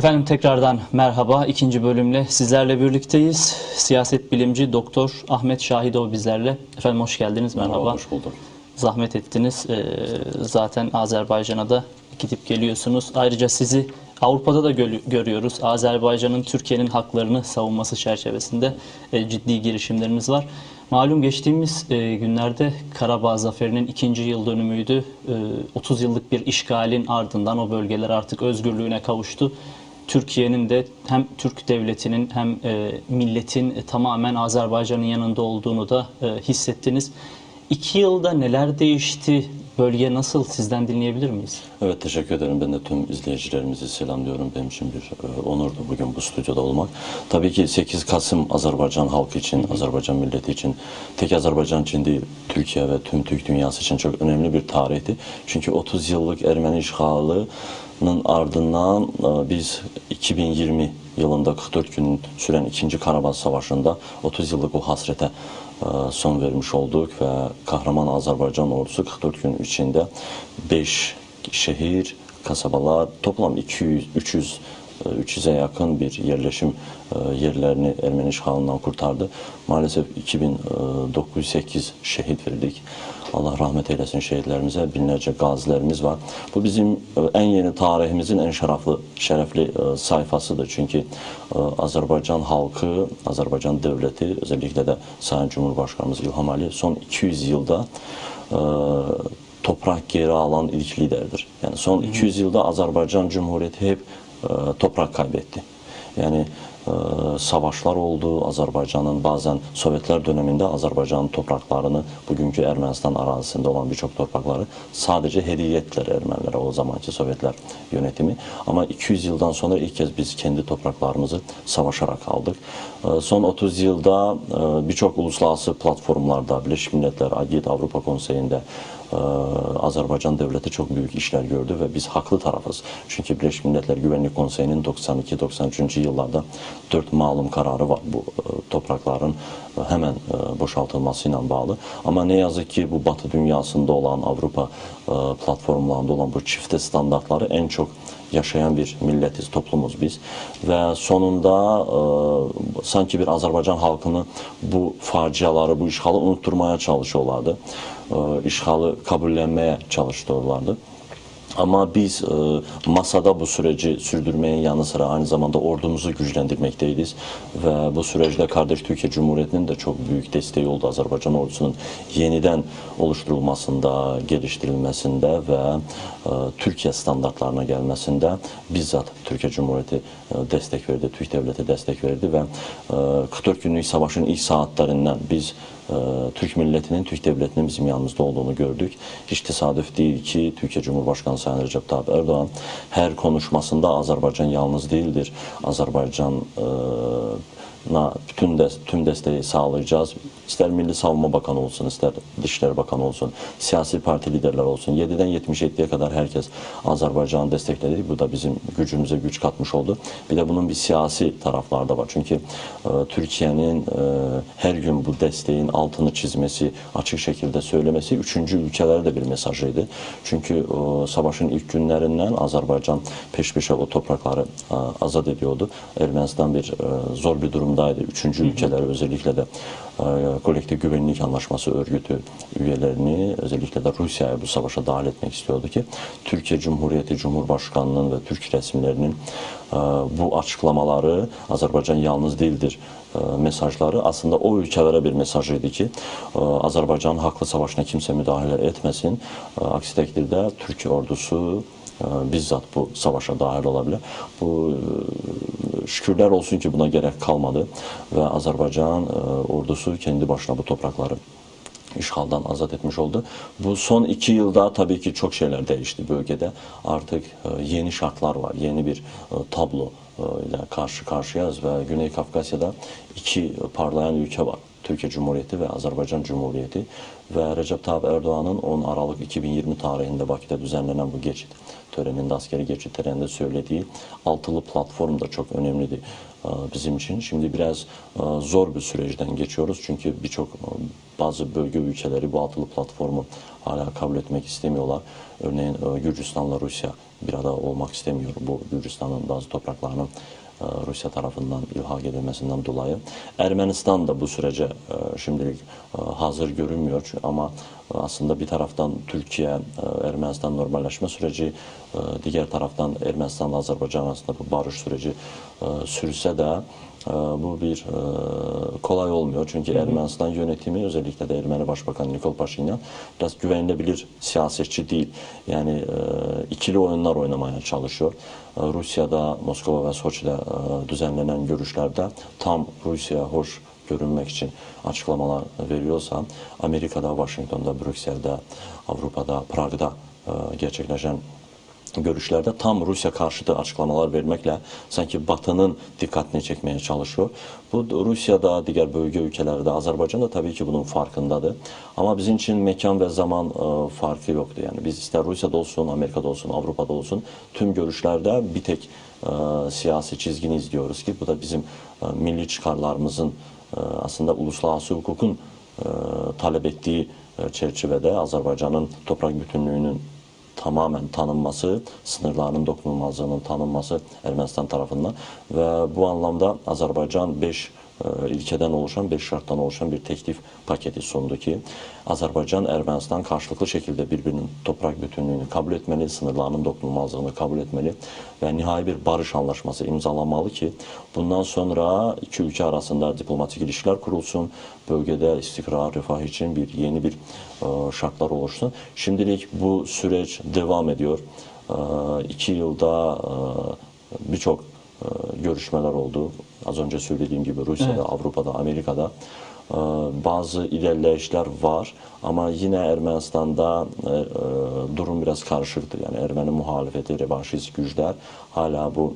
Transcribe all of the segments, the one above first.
Efendim tekrardan merhaba. İkinci bölümle sizlerle birlikteyiz. Siyaset bilimci Doktor Ahmet Şahidov bizlerle. Efendim hoş geldiniz. Merhaba. Hoş bulduk. Zahmet ettiniz. Ee, zaten Azerbaycan'a da gidip geliyorsunuz. Ayrıca sizi Avrupa'da da gö- görüyoruz. Azerbaycan'ın Türkiye'nin haklarını savunması çerçevesinde e, ciddi girişimleriniz var. Malum geçtiğimiz e, günlerde Karabağ Zaferi'nin ikinci yıl dönümüydü. E, 30 yıllık bir işgalin ardından o bölgeler artık özgürlüğüne kavuştu. Türkiye'nin de hem Türk devletinin hem e, milletin e, tamamen Azerbaycan'ın yanında olduğunu da e, hissettiniz. İki yılda neler değişti? Bölge nasıl? Sizden dinleyebilir miyiz? Evet teşekkür ederim. Ben de tüm izleyicilerimizi selamlıyorum. Benim için bir e, onurdu bugün bu stüdyoda olmak. Tabii ki 8 Kasım Azerbaycan halkı için, Azerbaycan milleti için, tek Azerbaycan için değil, Türkiye ve tüm Türk dünyası için çok önemli bir tarihti. Çünkü 30 yıllık Ermeni işgalının ardından e, biz 2020 yılında 44 gün süren 2. Karabağ Savaşı'nda 30 yıllık o hasrete e, son vermiş olduk ve kahraman Azerbaycan ordusu 44 gün içinde 5 şehir, kasabalar toplam 200 300 e, 300'e yakın bir yerleşim e, yerlerini Ermeni işgalinden kurtardı. Maalesef 2908 şehit verdik. Allah rahmet eylesin şehitlerimize, binlerce qazilərimiz var. Bu bizim e, ən yeni tariximizin ən şərəfli, şərəfli e, sayfasıdır. Çünki e, Azərbaycan xalqı, Azərbaycan dövləti, özəlliklə də Sayın Cumhurbaşqanımız İlham Əliyev son 200 ildə torpaq geri alan ilk liderdir. Yəni son 200 ildə Azərbaycan Cumhuriyyəti hep ə, torpaq kaybetdi. Yəni savaşlar oldu. Azerbaycan'ın bazen Sovyetler döneminde Azerbaycan'ın topraklarını bugünkü Ermenistan arazisinde olan birçok toprakları sadece hediye ettiler Ermenilere o zamanki Sovyetler yönetimi. Ama 200 yıldan sonra ilk kez biz kendi topraklarımızı savaşarak aldık. E, son 30 yılda e, birçok uluslararası platformlarda Birleşmiş Milletler, AGİD, Avrupa Konseyi'nde Azərbaycan dövləti çox böyük işlər gördü və biz haqlı tarafız. Çünki Birləşmiş Millətlər Güvənlik Konseyinin 92-93-cü illərdə 4 malum qərarı var bu torpaqların həmən boşaltılması ilə bağlı. Amma nə yazık ki, bu Batı dünyasında olan Avropa platformlarında olan bu çiftə standartları ən çox yaşayan bir milletiz, toplumuz biz. Ve sonunda e, sanki bir Azerbaycan halkını bu faciaları, bu işgali unutturmaya çalışıyorlardı. E, işgali kabullenmeye çalışıyorlardı. Ama biz e, masada bu süreci sürdürmenin yanı sıra aynı zamanda ordumuzu güçlendirmekteyiz. Ve bu süreçte kardeş Türkiye Cumhuriyeti'nin de çok büyük desteği oldu Azerbaycan ordusunun yeniden oluşturulmasında, geliştirilmesinde ve E, Türkiyə standartlarına gəlməsində bizzat Türkiyə Cümhuriyyəti e, dəstək verdi, Türk dövləti dəstək verdi və e, 44 günlük savaşın ilk saatlarından biz Türk millətinin, Türk dövlətinin bizim yanımızda olduğunu gördük. Heç təsadüf deyil ki, Türkiyə Cumhurbaşqanı Sayın Recep Tayyip Erdoğan hər konuşmasında Azərbaycan yalnız deyildir. Azərbaycan bütün dəst tüm dəstəyi sağlayacağız. İster Milli Savunma Bakanı olsun, ister Dışişleri Bakanı olsun, siyasi parti liderler olsun. 7'den 77'ye kadar herkes Azerbaycan'ı destekledi. Bu da bizim gücümüze güç katmış oldu. Bir de bunun bir siyasi tarafları da var. Çünkü e, Türkiye'nin e, her gün bu desteğin altını çizmesi, açık şekilde söylemesi üçüncü ülkelere de bir mesajıydı. Çünkü e, savaşın ilk günlerinden Azerbaycan peş peşe o toprakları e, azat ediyordu. Ermenistan bir e, zor bir durumdaydı. Üçüncü ülkeler özellikle de kollektiv güvenlik anlaşması örgütü üyelerini özellikle de Rusya'yı bu savaşa dahil etmek istiyordu ki Türkiye Cumhuriyeti Cumhurbaşkanının ve Türk resimlerinin e, bu açıklamaları Azərbaycan yalnız değildir e, mesajları aslında o ölkələrə bir mesaj idi ki, e, Azərbaycanın haqlı savaşına kimsə müdaxilə etməsin. Aksi təqdirdə Türk ordusu bizzat bu savaşa dahil olabilir. Bu e, şükürler olsun ki buna gerek kalmadı ve Azerbaycan e, ordusu kendi başına bu toprakları işgaldan azat etmiş oldu. Bu son iki yılda tabii ki çok şeyler değişti bölgede. Artık e, yeni şartlar var, yeni bir tablo ile karşı karşıyayız ve Güney Kafkasya'da iki parlayan ülke var. Türkiye Cumhuriyeti ve Azerbaycan Cumhuriyeti ve Recep Tayyip Erdoğan'ın 10 Aralık 2020 tarihinde Bakü'de düzenlenen bu geçit töreninde, askeri geçit töreninde söylediği altılı platform da çok önemliydi e, bizim için. Şimdi biraz e, zor bir süreçten geçiyoruz çünkü birçok e, bazı bölge ülkeleri bu altılı platformu hala kabul etmek istemiyorlar. Örneğin Gürcistan'la Rusya bir arada olmak istemiyor. Bu Gürcistan'ın bazı topraklarının Rusiya tərəfindən ilhaq edilməsindən dolayı. Ermənistan da bu sürəcə şimdilik hazır görünmür, amma aslında bir tərəfdən Türkiyə, Ermənistan normallaşma sürəci, digər tərəfdən Ermənistanla Azərbaycan arasında bu barış sürəci sürsə də, bu bir e, kolay olmuyor. Çünkü Ermenistan yönetimi özellikle de Ermeni Başbakan Nikol Paşinyan biraz güvenilebilir siyasetçi değil. Yani e, ikili oyunlar oynamaya çalışıyor. E, Rusya'da, Moskova ve Soçi'de düzenlenen görüşlerde tam Rusya'ya hoş görünmek için açıklamalar veriyorsa Amerika'da, Washington'da, Brüksel'de, Avrupa'da, Prag'da gerçekleşen görüşlerde tam Rusya karşıtı açıklamalar vermekle sanki Batı'nın dikkatini çekmeye çalışıyor. Bu Rusya'da, diğer bölge ülkelerde, Azerbaycan da tabii ki bunun farkındadır. Ama bizim için mekan ve zaman e, farkı yoktu. Yani biz ister Rusya'da olsun, Amerika'da olsun, Avrupa'da olsun tüm görüşlerde bir tek e, siyasi çizgini izliyoruz ki bu da bizim e, milli çıkarlarımızın e, aslında uluslararası hukukun e, talep ettiği e, çerçevede Azerbaycan'ın toprak bütünlüğünün tamamen tanınması, sınırlarının dokunulmazlığının tanınması Ermenistan tarafından ve bu anlamda Azerbaycan 5 ilkeden oluşan, 5 şarttan oluşan bir teklif paketi sundu ki Azerbaycan, Ermenistan karşılıklı şekilde birbirinin toprak bütünlüğünü kabul etmeli, sınırlarının dokunulmazlığını kabul etmeli ve nihai bir barış anlaşması imzalanmalı ki bundan sonra iki ülke arasında diplomatik ilişkiler kurulsun, bölgede istikrar, refah için bir yeni bir e, şartlar oluşsun. Şimdilik bu süreç devam ediyor. E, iki yılda e, birçok e, görüşmeler oldu. Az önce söylediğim gibi Rusya'da, Evet. Avrupa'da, Amerika'da e, bazı ilerleyişler var ama yine Ermenistan'da e, e, durum biraz karışıktır. Yani Ermeni muhalefeti, revanşist güçler hala bu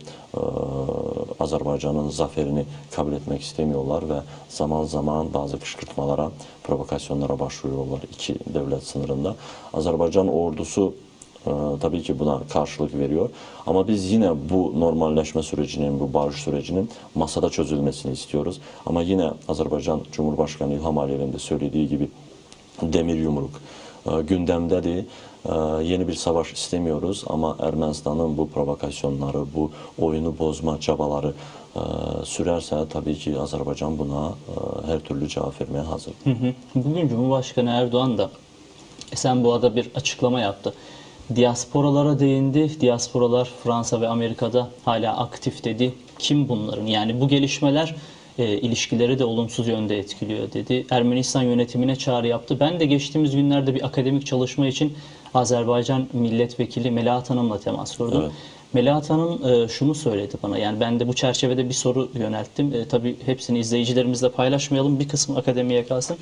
Azerbaycan'ın zaferini kabul etmek istemiyorlar ve zaman zaman bazı kışkırtmalara, provokasyonlara başvuruyorlar iki devlet sınırında. Azerbaycan ordusu tabii ki buna karşılık veriyor. Ama biz yine bu normalleşme sürecinin, bu barış sürecinin masada çözülmesini istiyoruz. Ama yine Azerbaycan Cumhurbaşkanı İlham Aliyev'in de söylediği gibi demir yumruk e, gündemdedir. E, Yeni bir savaş istemiyoruz ama Ermenistan'ın bu provokasyonları, bu oyunu bozma çabaları e, sürerse tabii ki Azerbaycan buna e, her türlü cevap vermeye hazır. Bugün Cumhurbaşkanı Erdoğan da Esenboğa'da bir açıklama yaptı. Diasporalara değindi. Diasporalar Fransa ve Amerika'da hala aktif dedi. Kim bunların? Yani bu gelişmeler e, ilişkileri de olumsuz yönde etkiliyor dedi. Ermenistan yönetimine çağrı yaptı. Ben de geçtiğimiz günlerde bir akademik çalışma için Azerbaycan milletvekili Melahat Hanım'la temas kurdum. Evet. Melahat Hanım e, şunu söyledi bana. Yani ben de bu çerçevede bir soru yönelttim. E, tabii hepsini izleyicilerimizle paylaşmayalım. Bir kısmı akademiye kalsın.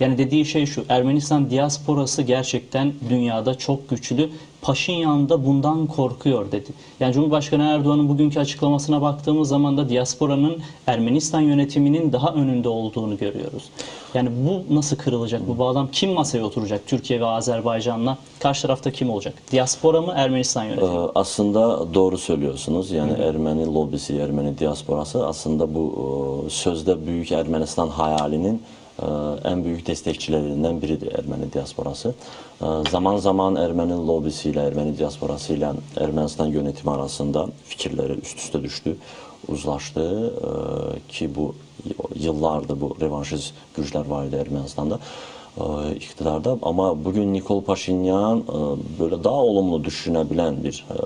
Yani dediği şey şu. Ermenistan diasporası gerçekten dünyada çok güçlü. Paşinyan da bundan korkuyor dedi. Yani Cumhurbaşkanı Erdoğan'ın bugünkü açıklamasına baktığımız zaman da diasporanın Ermenistan yönetiminin daha önünde olduğunu görüyoruz. Yani bu nasıl kırılacak bu bağlam? Kim masaya oturacak Türkiye ve Azerbaycan'la? Karşı tarafta kim olacak? Diaspora mı Ermenistan yönetimi? Ee, Aslında doğru söylüyorsunuz. Yani Ermeni lobisi, Ermeni diasporası aslında bu e, sözde büyük Ermenistan hayalinin e, en büyük destekçilerinden biridir Ermeni diasporası. E, Zaman zaman Ermeni lobisiyle, Ermeni diasporasıyla Ermenistan yönetimi arasında fikirleri üst üste düştü, uzlaştı E, ki bu yıllardır bu revanşist güçler vardı Ermenistan'da e, iktidarda ama bugün Nikol Paşinyan e, böyle daha olumlu düşünebilen bir e,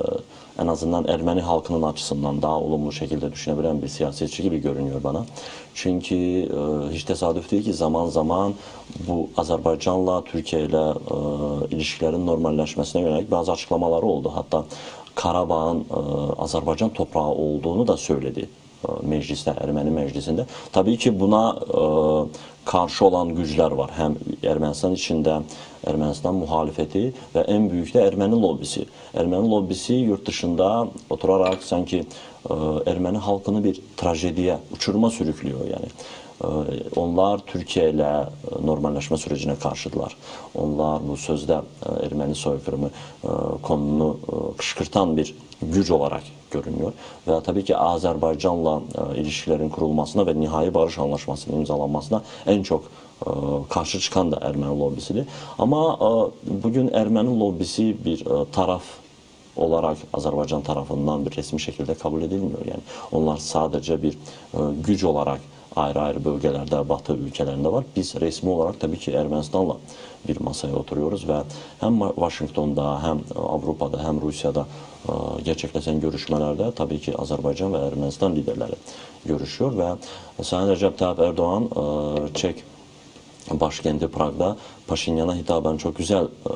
en azından Ermeni halkının açısından daha olumlu şekilde düşünebilen bir siyasetçi gibi görünüyor bana. Çünkü e, hiç tesadüf değil ki zaman zaman bu Azerbaycan'la Türkiye ile e, ilişkilerin normalleşmesine yönelik bazı açıklamaları oldu. Hatta Karabağ'ın e, Azerbaycan toprağı olduğunu da söyledi E, məclisdə, Erməni məclisində. Təbii ki, buna e, qarşı olan güclər var. Həm Ermənistan içində Ermənistan müxalifəti və ən böyük də Erməni lobbisi. Erməni lobbisi yurt dışında oturaraq sanki ə, Erməni xalqını bir tragediyə, uçuruma sürüklüyor. Yəni e, onlar Türkiye ile e, normalleşme sürecine karşıdılar. Onlar bu sözde e, Ermeni soykırımı e, konunu kışkırtan bir güç olarak görünüyor. Ve tabii ki Azerbaycan'la ilişkilerin kurulmasına ve nihai barış anlaşmasının imzalanmasına en çok karşı çıkan da Ermeni lobisidir. Ama bugün Ermeni lobisi bir taraf olarak Azerbaycan tarafından bir resmi şekilde kabul edilmiyor. Yani onlar sadece bir güç olarak ayrı ayrı bölgelerde, Batı ülkelerinde var. Biz resmi olarak tabii ki Ermenistan'la bir masaya oturuyoruz ve hem Washington'da hem Avrupa'da hem Rusya'da e, gerçekleşen görüşmelerde tabii ki Azerbaycan ve Ermenistan liderleri görüşüyor ve Sayın Recep Tayyip Erdoğan e, Çek başkenti Prag'da Paşinyan'a hitaben çok güzel e,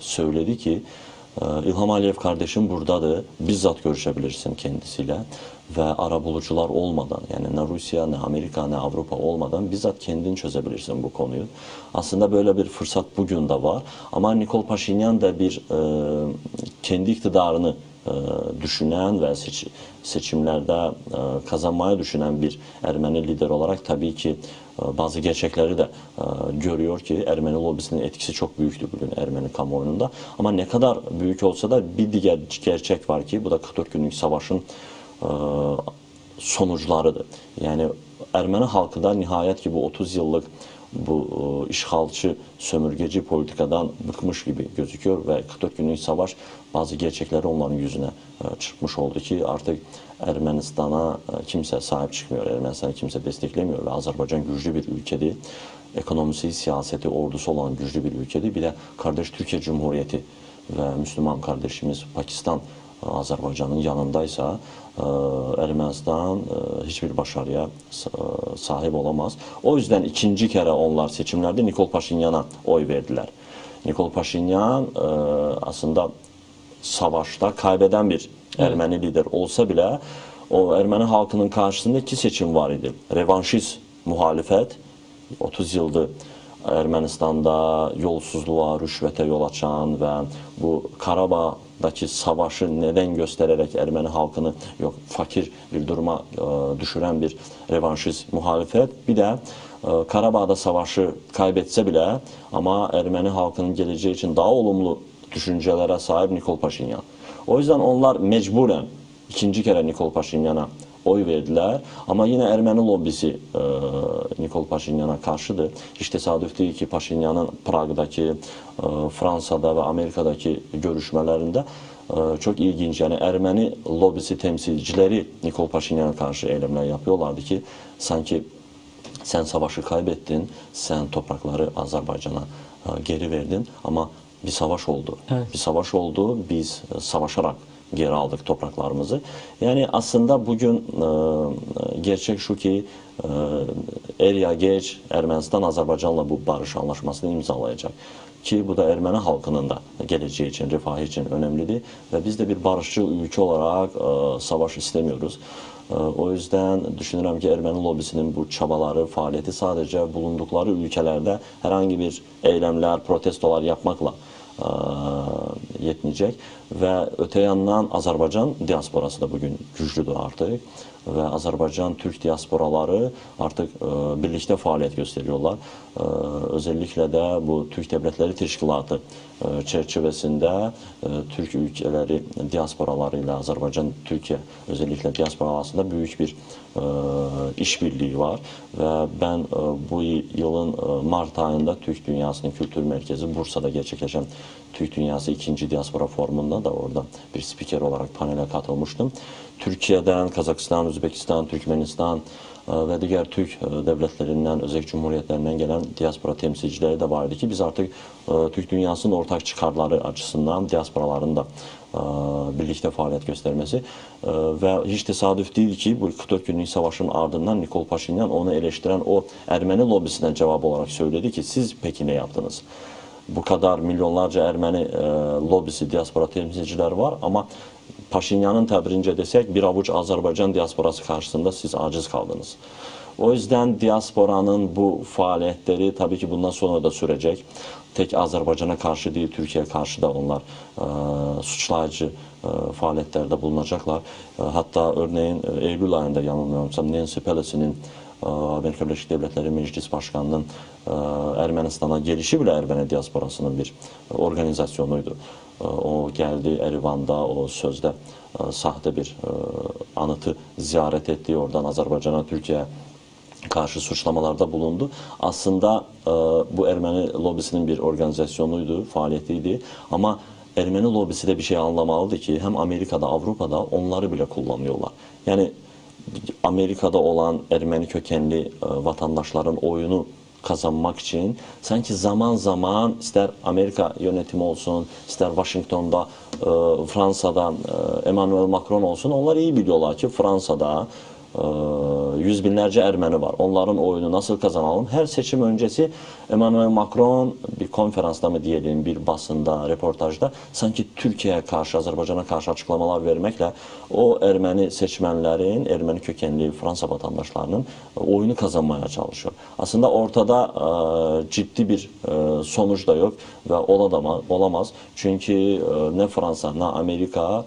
söyledi ki İlham Aliyev kardeşim buradadır. Bizzat görüşebilirsin kendisiyle ve ara bulucular olmadan yani ne Rusya ne Amerika ne Avrupa olmadan bizzat kendin çözebilirsin bu konuyu. Aslında böyle bir fırsat bugün de var ama Nikol Paşinyan da bir e, kendi iktidarını e, düşünen ve seç, seçimlerde e, kazanmayı düşünen bir Ermeni lider olarak tabii ki bazı gerçekleri de e, görüyor ki Ermeni lobisinin etkisi çok büyüktü bugün Ermeni kamuoyunda. Ama ne kadar büyük olsa da bir diğer gerçek var ki bu da 44 günlük savaşın e, sonuçlarıdır. Yani Ermeni halkı da nihayet ki bu 30 yıllık bu e, işgalci, sömürgeci politikadan bıkmış gibi gözüküyor ve 44 günlük savaş bazı gerçekleri onların yüzüne çıkmış oldu ki artık Ermenistan'a e, kimse sahip çıkmıyor, Ermenistan'ı kimse desteklemiyor ve Azerbaycan güçlü bir ülkedi. Ekonomisi, siyaseti, ordusu olan güçlü bir ülkedi. Bir de kardeş Türkiye Cumhuriyeti ve Müslüman kardeşimiz Pakistan e, Azerbaycan'ın yanındaysa e, Ermənistan e, hiçbir başarıya s- sahip olamaz. O yüzden ikinci kere onlar seçimlerde Nikol Paşinyan'a oy verdiler. Nikol Paşinyan aslında savaşta kaybeden bir erməni lider olsa belə, o erməni xalqının qarşısında iki seçim var idi. Revanşist müxalifət 30 ildir Ermənistanda yolsuzluğa, rüşvətə yol açan və bu Qarabağdakı savaşı nədən göstərərək erməni halkını yox, fakir bir duruma e, ə, düşürən bir revanşist müxalifət. Bir də ə, e, Qarabağda savaşı kaybetsə belə, amma erməni halkının gələcəyi üçün daha olumlu düşüncələrə sahib Nikol Paşinyan. O yüzden onlar mecburen ikinci kere Nikol Paşinyan'a oy verdiler. Ama yine Ermeni lobisi e, Nikol Paşinyan'a karşıdır. Hiç tesadüf değil ki Paşinyan'ın Prag'daki, e, Fransa'da ve Amerika'daki görüşmelerinde e, çok ilginç. Yani Ermeni lobisi temsilcileri Nikol Paşinyan'a karşı eylemler yapıyorlardı ki sanki sen savaşı kaybettin, sen toprakları Azerbaycan'a e, geri verdin ama bir savaş oldu. Evet. Bir savaş oldu, biz e, savaşarak geri aldık topraklarımızı. Yani aslında bugün e, gerçek şu ki e, er ya geç Ermenistan Azerbaycan'la bu barış anlaşmasını imzalayacak. Ki bu da Ermeni halkının da geleceği için, refahı için önemlidir. Ve biz de bir barışçı ülke olarak e, savaş istemiyoruz. E, O yüzden düşünürüm ki Ermeni lobisinin bu çabaları, faaliyeti sadece bulundukları ülkelerde herhangi bir eylemler, protestolar yapmakla yetməyəcək və ötə yandan Azərbaycan diasporası da bu gün güclüdür artıq və Azərbaycan türk diasporaları artıq ə, birlikdə fəaliyyət göstərirlər. Ə, e, özəlliklə də bu Türk Dövlətləri Təşkilatı ə, çərçivəsində ə, türk ölkələri diasporaları ilə Azərbaycan Türkiyə özəlliklə diaspora arasında böyük bir ə, işbirliyi var və mən ə, bu ilin ə, mart ayında Türk dünyasının kültür mərkəzi Bursada gerçəkləşən Türk Dünyası ikinci diaspora forumunda da orada bir spiker olarak panele katılmışdım. Türkiye'den, Kazakistan, Özbekistan, Türkmenistan e, və digər Türk e, dövlətlərindən, özək cümhuriyyətlərindən gələn diaspora təmsilciləri də var idi ki, biz artıq e, Türk dünyasının ortaq çıxarları açısından diasporaların da birlikdə fəaliyyət göstərməsi və heç təsadüf deyil ki, bu 44 günlük savaşın ardından Nikol Paşinyan onu eleştirən o erməni lobisinə cavab olaraq söylədi ki, siz Pekinə yaptınız. Bu kadar milyonlarca Ermeni e, lobisi, diaspora temsilciler var ama Paşinyan'ın tabirince desek bir avuç Azerbaycan diasporası karşısında siz aciz kaldınız. O yüzden diasporanın bu faaliyetleri tabii ki bundan sonra da sürecek. Tek Azerbaycan'a karşı değil, Türkiye'ye karşı da onlar e, suçlayıcı e, faaliyetlerde bulunacaklar. E, hatta örneğin e, Eylül ayında yanılmıyorsam Nancy Pelosi'nin Amerika Birleşik Devletleri Meclis Başkanı'nın e, Ermenistan'a gelişi bile Ermeni diasporasının bir organizasyonuydu. E, O geldi Erivan'da o sözde e, sahte bir e, anıtı ziyaret etti. Oradan Azerbaycan'a, Türkiye'ye karşı suçlamalarda bulundu. Aslında bu Ermeni lobisinin bir organizasyonuydu, faaliyetiydi. Ama Ermeni lobisi de bir şey anlamalıdır ki hem Amerika'da, Avrupa'da onları bile kullanıyorlar. Yani Amerika'da olan Ermeni kökenli e, vatandaşların oyunu kazanmak için sanki zaman zaman ister Amerika yönetimi olsun, ister Washington'da, e, Fransa'dan e, Emmanuel Macron olsun onlar iyi biliyorlar ki Fransa'da yüz binlerce Ermeni var. Onların oyunu nasıl kazanalım? Her seçim öncesi Emmanuel Macron bir konferansta mı diyelim, bir basında, reportajda sanki Türkiye'ye karşı, Azerbaycan'a karşı açıklamalar vermekle o Ermeni seçmenlerin, Ermeni kökenli Fransa vatandaşlarının oyunu kazanmaya çalışıyor. Aslında ortada e, ciddi bir e, sonuç da yok ve olamaz. Çünkü e, ne Fransa ne Amerika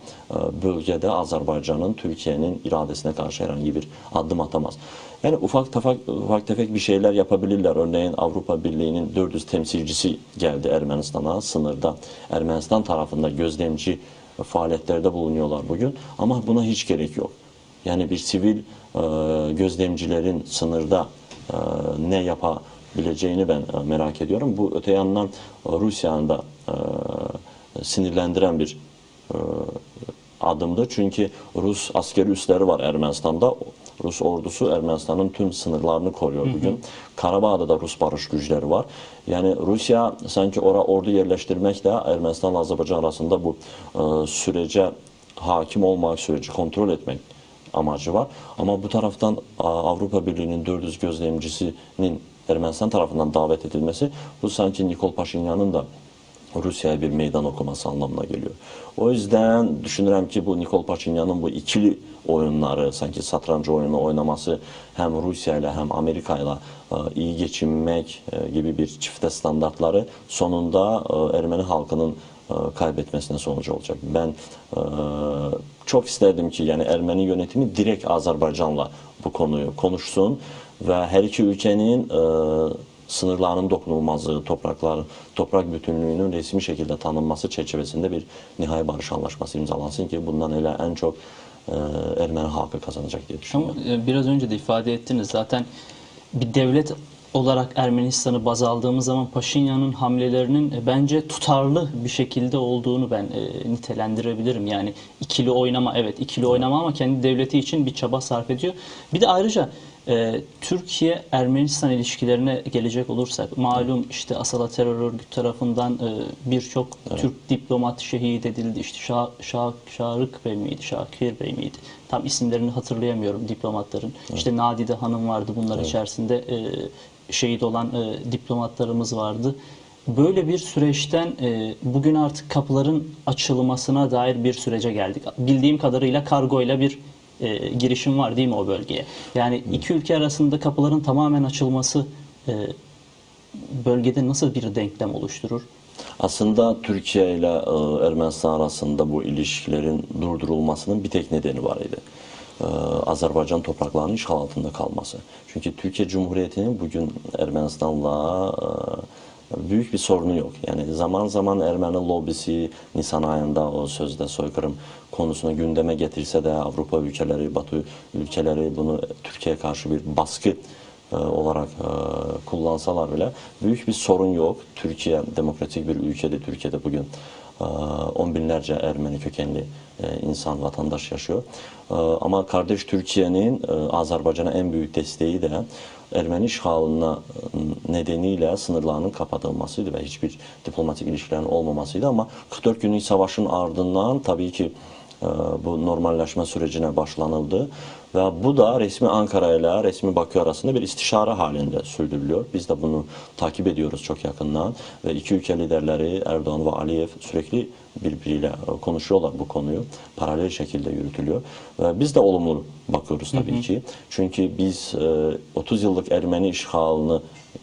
bölgede Azerbaycan'ın Türkiye'nin iradesine karşı herhangi bir adım atamaz. Yani ufak tefek, ufak tefek bir şeyler yapabilirler. Örneğin Avrupa Birliği'nin 400 temsilcisi geldi Ermenistan'a sınırda. Ermenistan tarafında gözlemci faaliyetlerde bulunuyorlar bugün. Ama buna hiç gerek yok. Yani bir sivil e, gözlemcilerin sınırda e, ne yapabileceğini ben e, merak ediyorum. Bu öte yandan e, Rusya'nın da e, sinirlendiren bir e, adımdı. Çünkü Rus askeri üsleri var Ermenistan'da. Rus ordusu Ermenistan'ın tüm sınırlarını koruyor bugün. Karabağ'da da Rus barış güçleri var. Yani Rusya sanki oraya ordu yerleştirmekle Ermenistan Azerbaycan arasında bu e, sürece hakim olmak, süreci kontrol etmek amacı var. Ama bu taraftan Avrupa Birliği'nin 400 gözlemcisinin Ermenistan tarafından davet edilmesi bu sanki Nikol Paşinyan'ın da Rusya'ya bir meydan okuması anlamına geliyor. O yüzden düşünürüm ki bu Nikol Paşinyan'ın bu ikili oyunları, sanki satranç oyunu oynaması hem Rusya ile hem Amerika ile e, iyi geçinmek e, gibi bir çifte standartları sonunda e, Ermeni halkının e, kaybetmesine sonucu olacak. Ben çok isterdim ki yani Ermeni yönetimi direkt Azerbaycan'la bu konuyu konuşsun ve her iki ülkenin sınırlarının dokunulmazlığı, topraklar, toprak bütünlüğünün resmi şekilde tanınması çerçevesinde bir nihai barış anlaşması imzalansın ki bundan hele en çok e, Ermeni halkı kazanacak diye Ama düşünüyorum. e, biraz önce de ifade ettiniz zaten bir devlet olarak Ermenistan'ı baz aldığımız zaman Paşinyan'ın hamlelerinin e, bence tutarlı bir şekilde olduğunu ben e, nitelendirebilirim. Yani ikili oynama evet ikili oynama ama kendi devleti için bir çaba sarf ediyor. Bir de ayrıca e, Türkiye Ermenistan ilişkilerine gelecek olursak malum işte Asala terör örgütü tarafından e, birçok Türk diplomat şehit edildi. İşte Şah, Şah, Şarık Bey miydi, Şakir Bey miydi? Tam isimlerini hatırlayamıyorum diplomatların. İşte Nadide Hanım vardı bunlar içerisinde e, şehit olan e, diplomatlarımız vardı. Böyle bir süreçten e, bugün artık kapıların açılmasına dair bir sürece geldik. Bildiğim kadarıyla kargoyla bir e, girişim var değil mi o bölgeye? Yani iki ülke arasında kapıların tamamen açılması e, bölgede nasıl bir denklem oluşturur? Aslında Türkiye ile e, Ermenistan arasında bu ilişkilerin durdurulmasının bir tek nedeni var idi. E, Azerbaycan topraklarının işgal altında kalması. Çünkü Türkiye Cumhuriyeti'nin bugün Ermenistan'la e, büyük bir sorunu yok. Yani zaman zaman Ermeni lobisi Nisan ayında o sözde soykırım konusunu gündeme getirse de Avrupa ülkeleri, Batı ülkeleri bunu Türkiye'ye karşı bir baskı e, olarak e, kullansalar bile büyük bir sorun yok. Türkiye demokratik bir ülkede. Türkiye'de bugün e, on binlerce Ermeni kökenli insan, vatandaş yaşıyor. Ama kardeş Türkiye'nin Azerbaycan'a en büyük desteği de Ermeni işgalına e, nedeniyle sınırlarının kapatılmasıydı ve hiçbir diplomatik ilişkilerin olmamasıydı. Ama 44 günlük savaşın ardından tabii ki bu normalleşme sürecine başlanıldı. Ve bu da resmi Ankara ile resmi Bakü arasında bir istişare halinde sürdürülüyor. Biz de bunu takip ediyoruz çok yakından. Ve iki ülke liderleri Erdoğan ve Aliyev sürekli birbiriyle e, konuşuyorlar bu konuyu. Paralel şekilde yürütülüyor. Biz de olumlu bakıyoruz tabii ki. Çünkü biz e, 30 yıllık Ermeni işgalini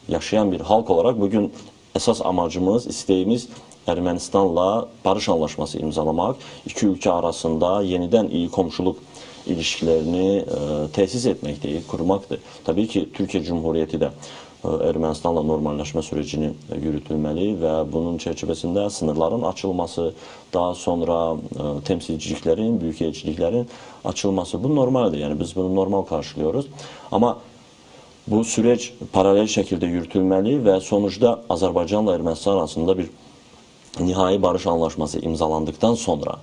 yaşayan bir halk olarak bugün esas amacımız, isteğimiz Ermenistan'la barış anlaşması imzalamak, iki ülke arasında yeniden iyi komşuluk ilişkilerini e, tesis etmek değil, kurmaktır. Tabii ki Türkiye Cumhuriyeti de e, Ermənistanla normalleşme sürecini e, yürütülmeli ve bunun çerçevesinde sınırların açılması, daha sonra e, temsilciliklerin, büyükelçiliklerin açılması bu normaldir. Yani biz bunu normal karşılıyoruz. Ama bu süreç paralel şekilde yürütülmeli ve sonuçta Azerbaycanla Ermənistan arasında bir nihai barış anlaşması imzalandıktan sonra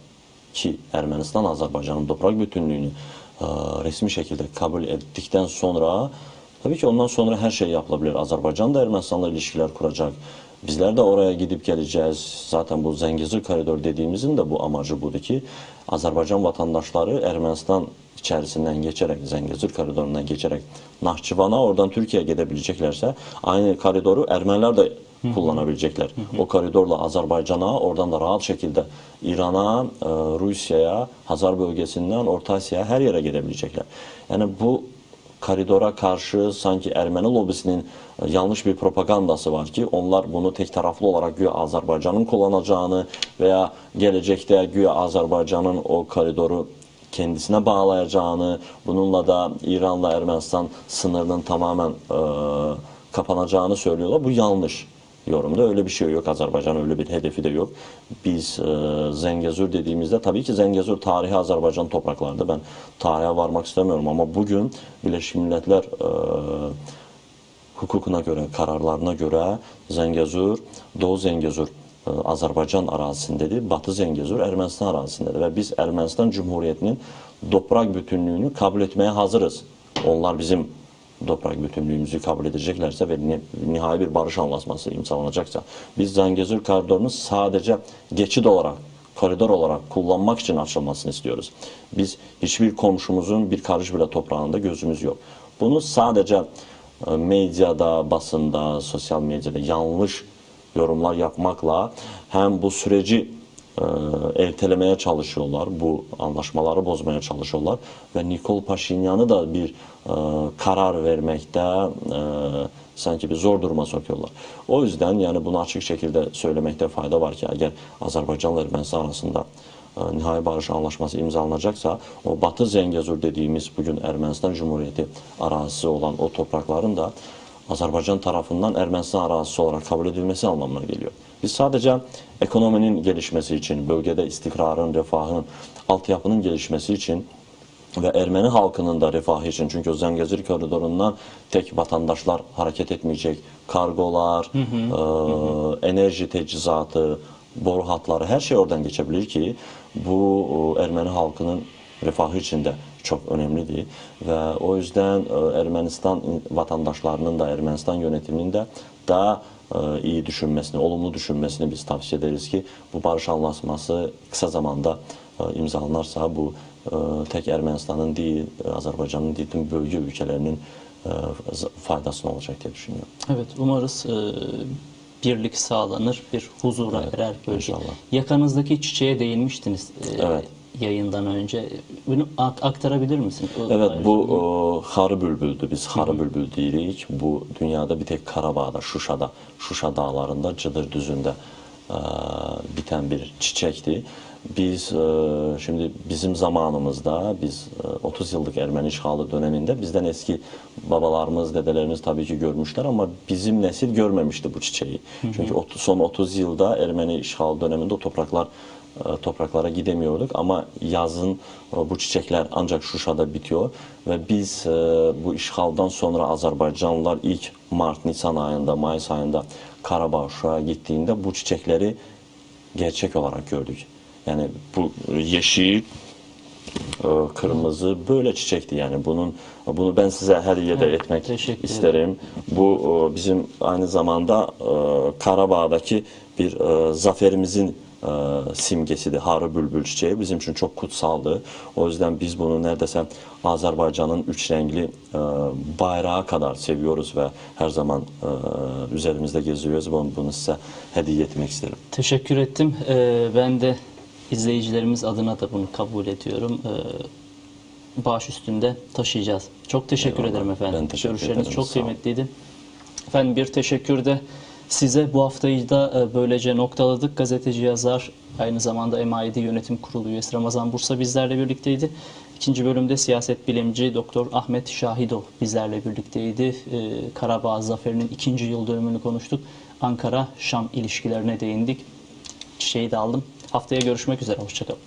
ki Ermənistan Azerbaycanın toprak bütünlüğünü e, resmi şekilde kabul ettikten sonra tabii ki ondan sonra her şey yapılabilir. Azerbaycan da Ermənistanla ilişkiler kuracak. Bizler de oraya gidip geleceğiz. Zaten bu Zengezur koridor dediğimizin de bu amacı budur ki Azerbaycan vatandaşları Ermənistan içerisinden geçerek, Zengezur koridorundan geçerek Nahçıvan'a oradan Türkiye'ye gidebileceklerse aynı koridoru Ermeniler de kullanabilecekler. O koridorla Azerbaycan'a, oradan da rahat şekilde İran'a, e, Rusya'ya, Hazar bölgesinden Orta Asya'ya her yere gidebilecekler. Yani bu koridora karşı sanki Ermeni lobisinin e, yanlış bir propagandası var ki onlar bunu tek taraflı olarak güya Azerbaycan'ın kullanacağını veya gelecekte güya Azerbaycan'ın o koridoru kendisine bağlayacağını, bununla da İran'la Ermenistan sınırının tamamen e, kapanacağını söylüyorlar. Bu yanlış yorumda. Öyle bir şey yok. Azerbaycan öyle bir hedefi de yok. Biz e, Zengezur dediğimizde tabii ki Zengezur tarihi Azerbaycan topraklarında. Ben tarihe varmak istemiyorum ama bugün Birleşmiş Milletler e, hukukuna göre, kararlarına göre Zengezur, Doğu Zengezur e, Azerbaycan arazisindedir. Batı Zengezur Ermənistan arazisindedir ve biz Ermənistan Cumhuriyeti'nin toprak bütünlüğünü kabul etmeye hazırız. Onlar bizim toprak bütünlüğümüzü kabul edeceklerse ve ni- nihai bir barış anlaşması imzalanacaksa biz Zengezur koridorunu sadece geçit olarak koridor olarak kullanmak için açılmasını istiyoruz. Biz hiçbir komşumuzun bir karış bile toprağında gözümüz yok. Bunu sadece e, medyada, basında, sosyal medyada yanlış yorumlar yapmakla hem bu süreci ertelemeye çalışıyorlar, bu anlaşmaları bozmaya çalışıyorlar ve Nikol Paşinyan'ı da bir e, karar vermekte e, sanki bir zor duruma sokuyorlar. O yüzden yani bunu açık şekilde söylemekte fayda var ki eğer Azerbaycanla Ermənistan arasında e, nihai barış anlaşması imzalanacaksa o Batı Zengezur dediğimiz bugün Ermənistan Cumhuriyeti arazisi olan o toprakların da Azerbaycan tarafından Ermənistan arazisi olarak kabul edilmesi anlamına geliyor. Biz sadece ekonominin gelişmesi için, bölgede istikrarın, refahın, altyapının gelişmesi için ve Ermeni halkının da refahı için çünkü Zengezur koridorundan tek vatandaşlar hareket etmeyecek. Kargolar, e, enerji teçhizatı, boru hatları her şey oradan geçebilir ki bu Ermeni halkının refahı için de çok önemlidir. Ve o yüzden e, Ermenistan vatandaşlarının da Ermenistan yönetiminin de daha iyi düşünmesini, olumlu düşünmesini biz tavsiye ederiz ki bu barış anlaşması kısa zamanda e, imzalanarsa bu e, tek Ermenistan'ın değil, e, Azerbaycan'ın değil, tüm bölge ülkelerinin e, z- faydasına olacak diye düşünüyorum. Evet, umarız e, birlik sağlanır, bir huzura erer bölge. inşallah. Yakanızdaki çiçeğe değinmiştiniz e, Evet. Yayından önce. Bunu ak- aktarabilir misin? O Evet ayrıca- bu o, harı bülbüldü. Biz harı bülbül deyirik. Bu dünyada bir tek Karabağ'da, Şuşa'da, Şuşa dağlarında, Cıdır düzünde e, biten bir çiçekti. Biz e, şimdi bizim zamanımızda biz e, 30 yıllık Ermeni işgalı döneminde bizden eski babalarımız, dedelerimiz tabii ki görmüşler ama bizim nesil görmemişti bu çiçeği. Çünkü ot- son 30 yılda Ermeni işgal döneminde o topraklar topraklara gidemiyorduk ama yazın e, bu çiçekler ancak Şuşa'da bitiyor ve biz e, bu işgaldan sonra Azerbaycanlılar ilk Mart, Nisan ayında, Mayıs ayında Karabağ, Şuşa'ya gittiğinde bu çiçekleri gerçek olarak gördük. Yani bu yeşil, e, kırmızı böyle çiçekti yani bunun bunu ben size hediye de Evet, etmek isterim. Bu e, bizim aynı zamanda e, Karabağ'daki bir e, zaferimizin e, simgesidir. Harı bülbül çiçeği bizim için çok kutsaldı. O yüzden biz bunu neredeyse Azerbaycan'ın üç renkli e, bayrağı kadar seviyoruz ve her zaman e, üzerimizde geziyoruz. Bunu, bunu size hediye etmek isterim. Teşekkür ettim. E, ben de izleyicilerimiz adına da bunu kabul ediyorum. E, baş üstünde taşıyacağız. Çok teşekkür Eyvallah. ederim efendim. Ben teşekkür Görüşleriniz ederim. çok kıymetliydi. Efendim bir teşekkür de size bu haftayı da e, böylece noktaladık. Gazeteci yazar aynı zamanda MID Yönetim Kurulu üyesi Ramazan Bursa bizlerle birlikteydi. İkinci bölümde siyaset bilimci Doktor Ahmet Şahidov bizlerle birlikteydi. Ee, Karabağ Zaferi'nin ikinci yıl dönümünü konuştuk. Ankara-Şam ilişkilerine değindik. Çiçeği de aldım. Haftaya görüşmek üzere. Hoşçakalın.